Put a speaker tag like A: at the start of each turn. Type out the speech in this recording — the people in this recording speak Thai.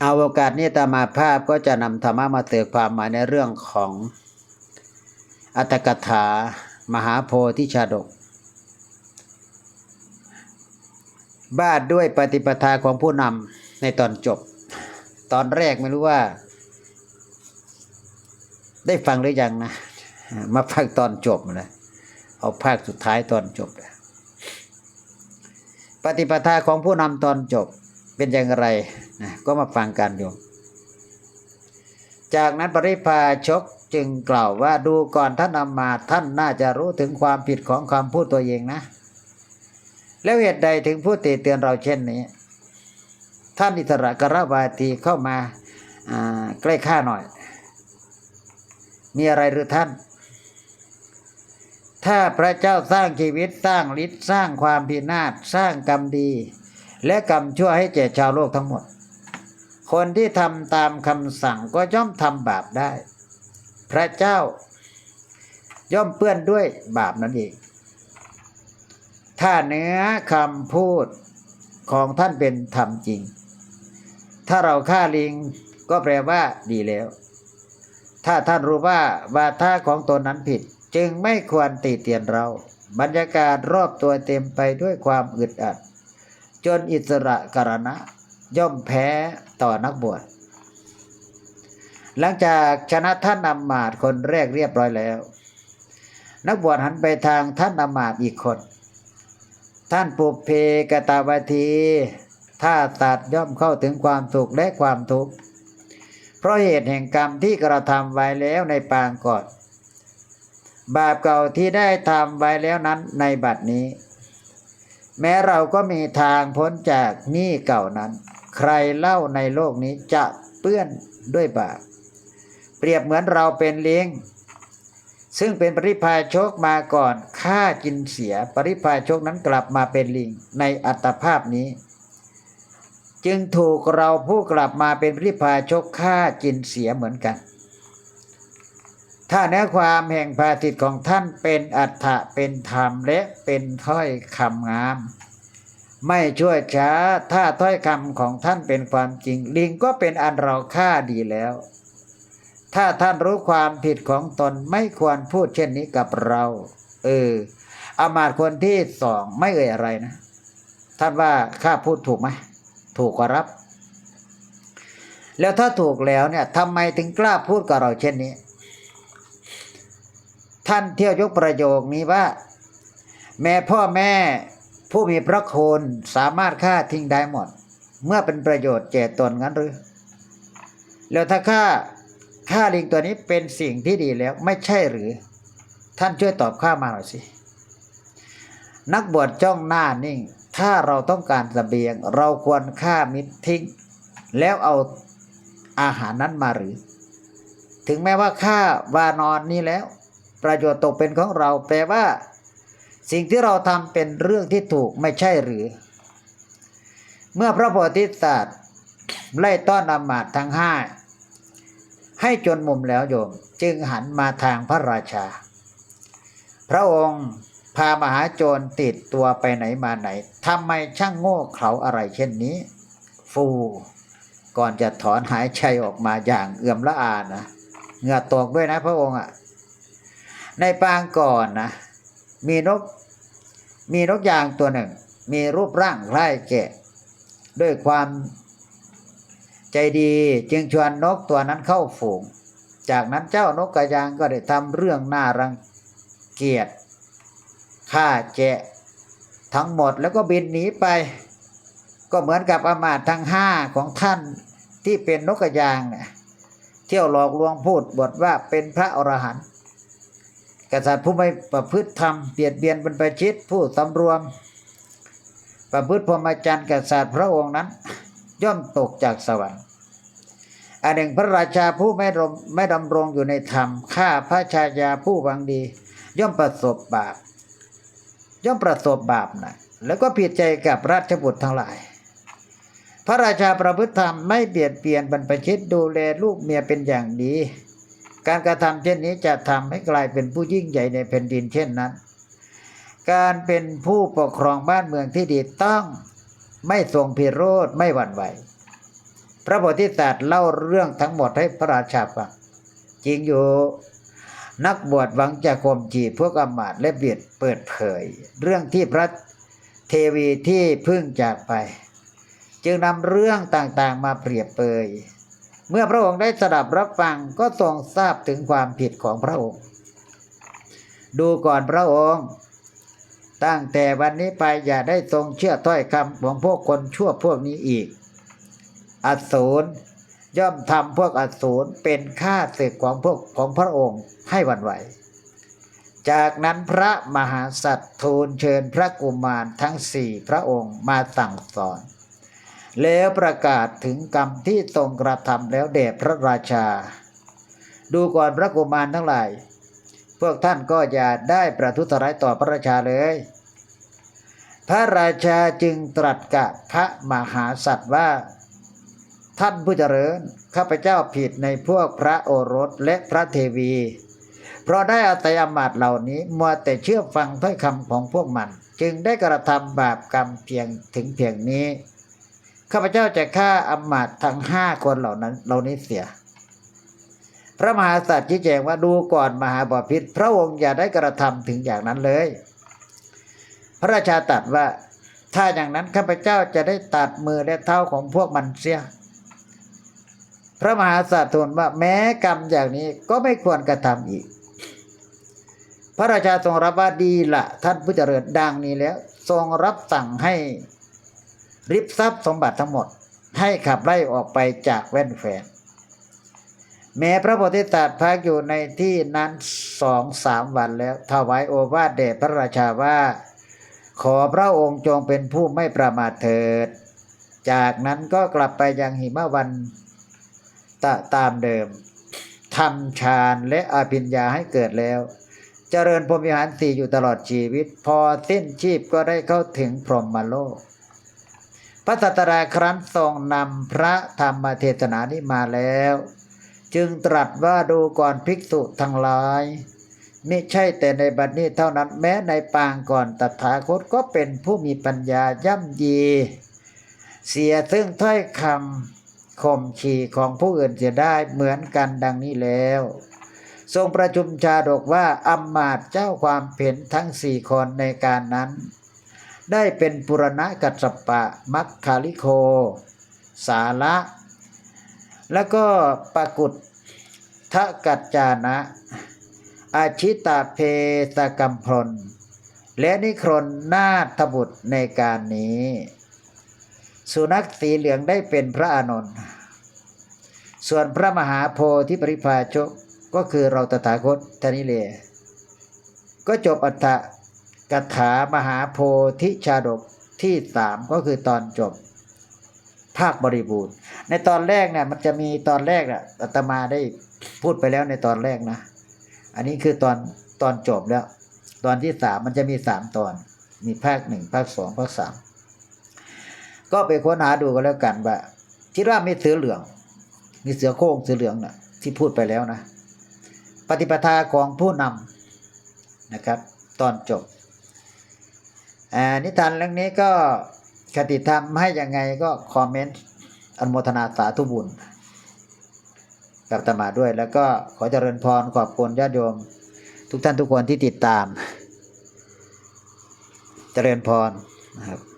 A: เอาโอกาสนี้ตามาภาพก็จะนำธรรมะมาเตือความหมายในเรื่องของอัตถกถามหาโพธิชาดกบ้าด้วยปฏิปทาของผู้นำในตอนจบ ตอนแรกไม่รู้ว่า ได้ฟังหรือยังนะ มาฟังตอนจบนะเอาภาคสุดท้ายตอนจบนะปฏิปทาของผู้นำตอนจบเป็นอย่างไร นะก็มาฟังกันโยมจากนั้นปริพาชกจึงกล่าวว่าดูก่อนท่านอามาท่านน่าจะรู้ถึงความผิดของคำพูดตัวเองนะ แล้วเหตุใดถึงพูดติเตือนเราเช่นนี้ ท่านอิสระกรวาทีเข้ามาาใกล้ข้าหน่อย มีอะไรหรือท่าน ถ้าพระเจ้าสร้างชีวิตสร้างฤทธิ์สร้างความพินาศสร้างกรรมดี และกรรมชั่วให้แก่ชาวโลกทั้งหมด คนที่ทำตามคำสั่งก็ย่อมทำบาปได้ พระเจ้า ย่อมเปื้อนด้วยบาปนั่นเองถ้าเนื้อคำพูดของท่านเป็นธรรมจริง ถ้าเราฆ่าลิงก็แปลว่าดีแล้ว ถ้าท่านรู้ว่าวาทะของตนนั้นผิดจึงไม่ควรติเตียนเรา บรรยากาศรอบตัวเต็มไปด้วยความอึดอัด จนอิสระกรณะ ย่อมแพ้ต่อนักบวชหลังจากชนะท่านอำมาตย์คนแรกเรียบร้อยแล้ว นักบวชหันไปทางท่านอำมาตย์อีกคน ท่านปุเพกตาวทีถ้าตัดย่อมเข้าถึงความสุขและความทุกข์เพราะเหตุแห่งกรรมที่กระทำไว้แล้วในปางก่อนบาปเก่าที่ได้ทำไว้แล้วนั้นในบัดนี้ แม้เราก็มีทางพ้นจากหนี้เก่านั้น ใครเล่าในโลกนี้จะเปื้อนด้วยบาปเปรียบเหมือนเราเป็นเลี้ยง ซึ่งเป็นปริพาชกมาก่อนฆ่ากินเสียปริพาชกนั้นกลับมาเป็นลิงในอัตภาพนี้ จึงถูกเราผู้กลับมาเป็นปริพาชกฆ่ากินเสียเหมือนกัน ถ้าเนื้อความแห่งภาติตของท่านเป็นอัฏฐะเป็นธรรมและเป็นถ้อยคำงาม ไม่ช่วยช้า ถ้าถ้อยคำของท่านเป็นความจริง ลิงก็เป็นอันเราฆ่าดีแล้ว ถ้าท่านรู้ความผิดของตนไม่ควรพูดเช่นนี้กับเรา เอออามาตคนที่สองไม่เอ่ยอะไรนะ ท่านว่าข้าพูดถูกไหมถูกกว่ารับ แล้วถ้าถูกแล้วเนี่ยทำไมถึงกล้าพูดกับเราเช่นนี้ ท่านเที่ยวยกประโยคนี้ว่า แม่พ่อแม่ ผู้มีพระคุณสามารถฆ่าทิ้งได้หมด เมื่อเป็นประโยชน์แก่ตนงั้นหรือ แล้วถ้าฆ่าฆ่าลิงตัวนี้เป็นสิ่งที่ดีแล้วไม่ใช่หรือ ท่านช่วยตอบข้ามาหน่อยสิ นักบวชจ้องหน้านิ่ง ถ้าเราต้องการสเสบียง เราควรฆ่ามิตรทิ้ง แล้วเอาอาหารนั้นมาหรือ ถึงแม้ว่าฆ่าวานอนนี้แล้ว ประโยชน์ตกเป็นของเราแปลว่า สิ่งที่เราทำเป็นเรื่องที่ถูกไม่ใช่หรือ เมื่อพระโพธิสัตว์ไล่ต้อนอำมาตย์ทั้งห้าให้จนมุมแล้วโยม จึงหันมาทางพระราชา พระองค์พามหาโจรติดตัวไปไหนมาไหนทำไมช่างโง่เขลาอะไรเช่นนี้ ฟูก่อนจะถอนหายใจออกมาอย่างเอื่อมละอานะเหงื่อตกด้วยนะพระองค์อะในปางก่อนนะ มีนก มีนกยางตัวหนึ่ง มีรูปร่างคล้ายแกะ ด้วยความใจดีจึงชวนนกตัวนั้นเข้าฝูง จากนั้นเจ้านกกระยางก็ได้ทำเรื่องน่ารังเกียจฆ่าแกะทั้งหมดแล้วก็บินหนีไป ก็เหมือนกับอมาตทั้งห้าของท่านที่เป็นนกกระยางเนี่ยเที่ยวหลอกลวงพูดบทว่าเป็นพระอรหันต์ กษัตริย์ผู้ไม่ประพฤติธรรมเบียดเบียนบรรพชิตผู้สำรวม ประพฤติพรหมจรรย์กษัตริย์พระองค์นั้น ย่อมตกจากสวรรค์อันหนึ่งพระราชาผู้ไม่ดำไม่ดำรงอยู่ในธรรมฆ่าพระชายาผู้หวังดี ย่อมประสบบาป ย่อมประสบบาปนะแล้วก็ผิดใจกับราชบุตรทั้งหลาย พระราชาประพฤติธรรมไม่เบียดเบียนบรรพชิตดูแลลูกเมียเป็นอย่างดี การกระทำเช่นนี้จะทำให้กลายเป็นผู้ยิ่งใหญ่ในแผ่นดินเช่นนั้น การเป็นผู้ปกครองบ้านเมืองที่ดีต้องไม่ทรงพิโรธไม่หวั่นไหว พระโพธิสัตว์เล่าเรื่องทั้งหมดให้พระราชาฟังจริงอยู่ นักบวชหวังจะข่มจีพวกอมาตและเบียดเปิดเผย เรื่องที่พระเทวีที่พึ่งจากไป จึงนำเรื่องต่างๆมาเปรียบเปย เมื่อพระองค์ได้สดับรับฟังก็ทรงทราบถึงความผิดของพระองค์ ดูก่อนพระองค์ ตั้งแต่วันนี้ไปอย่าได้ทรงเชื่อถ้อยคำของพวกคนชั่วพวกนี้อีก อสูรย่อมทำพวกอสูรเป็นข้าศึกของพวกของพระองค์ให้วันไหว จากนั้นพระมหาสัตว์ทูลเชิญพระกุมารทั้งสี่พระองค์มาสั่งสอน แล้วประกาศถึงกรรมที่ทรงกระทำแล้วแด่พระราชา ดูก่อนพระกุมารทั้งหลาย พวกท่านก็อย่าได้ประทุษร้ายต่อพระราชาเลย พระราชาจึงตรัสกับพระมหาสัตว์ว่า ท่านผู้เจริญข้าพเจ้าผิดในพวกพระโอรสและพระเทวี เพราะได้อาศัยอำมาตเหล่านี้มัวแต่เชื่อฟังถ้อยคำของพวกมัน จึงได้กระทำบาปกรรมเพียงถึงเพียงนี้ ข้าพเจ้าจะฆ่าอมาตย์ทั้งห้าคนเหล่านั้น เหล่านี้เสีย พระมหาสัตว์ชี้แจงว่าดูก่อนมหาบพิตรพระองค์อย่าได้กระทำถึงอย่างนั้นเลย พระราชาตรัสว่าถ้าอย่างนั้นข้าพเจ้าจะได้ตัดมือและเท้าของพวกมันเสีย พระมหาสัตว์ทูลว่าแม้กรรมอย่างนี้ก็ไม่ควรกระทำอีก พระราชาทรงรับว่าดีละท่านผู้เจริญดังนี้แล้ว ทรงรับสั่งให้ ริบทรัพย์สมบัติทั้งหมด ให้ขับไล่ออกไปจากแว่นแฟนแม้พระโพธิสัตว์พักอยู่ในที่นั้นสองสามวันแล้ว ถวายโอวาทแด่พระราชาว่า ขอพระองค์จงเป็นผู้ไม่ประมาทเถิด จากนั้นก็กลับไปยังหิมะวันตตามเดิมทำฌานและอภิญญาให้เกิดแล้ว เจริญพรหมิหารสี่อยู่ตลอดชีวิต พอสิ้นชีพก็ได้เข้าถึงพรหมโลก พระสัตราครั้นทรงนำพระธรรมเทศนานี้มาแล้ว จึงตรัสว่าดูก่อนภิกษุทั้งหลายไม่ใช่แต่ในบัดนี้เท่านั้นแม้ในปางก่อนตถาคตก็เป็นผู้มีปัญญาย่ำยี เสียซึ่งถ้อยคำข่มขีของผู้อื่นเสียได้เหมือนกันดังนี้แล้ว ทรงประชุมชาดกว่าอำมาตย์เจ้าความเพ็นทั้งสี่คนในการนั้น ได้เป็นปุรณะกัสปะมัคคาลิโค สาระ แล้วก็ปากุฏทะกัจจานะ อาชิตาเพสกัมพล และนิครนนาถบุตรในการนี้ สุนัขสีเหลืองได้เป็นพระอานนท์ส่วนพระมหาโพธิปริภาชกก็คือเราตถาคตทานิเล ก็จบอัตถ กถามหาโพธิชาดกที่สามก็คือตอนจบ ภาคบริบูรณ์ ในตอนแรกเนี่ยมันจะมีตอนแรกอะอาตมาได้พูดไปแล้วในตอนแรกนะ อันนี้คือตอนตอนจบแล้ว ตอนที่สามมันจะมีสามตอน มีภาคหนึ่งภาคสองภาคสามก็ไปค้นหาดูกันแล้วกันว่าคิดว่ามีเสือเหลือง มีเสือโคร่งเสือเหลืองนะ่ะ ที่พูดไปแล้วนะ ปฏิปทาของผู้นำนะครับ ตอนจบ นิทานเรื่องนี้ก็คติธรรมให้ยังไงก็คอมเมนต์อนโมทนาสาธุบุญ กับตมาด้วย แล้วก็ขอเจริญพรขอบคุณญาติโยม ทุกท่านทุกคนที่ติดตาม เจริญพรนะครับ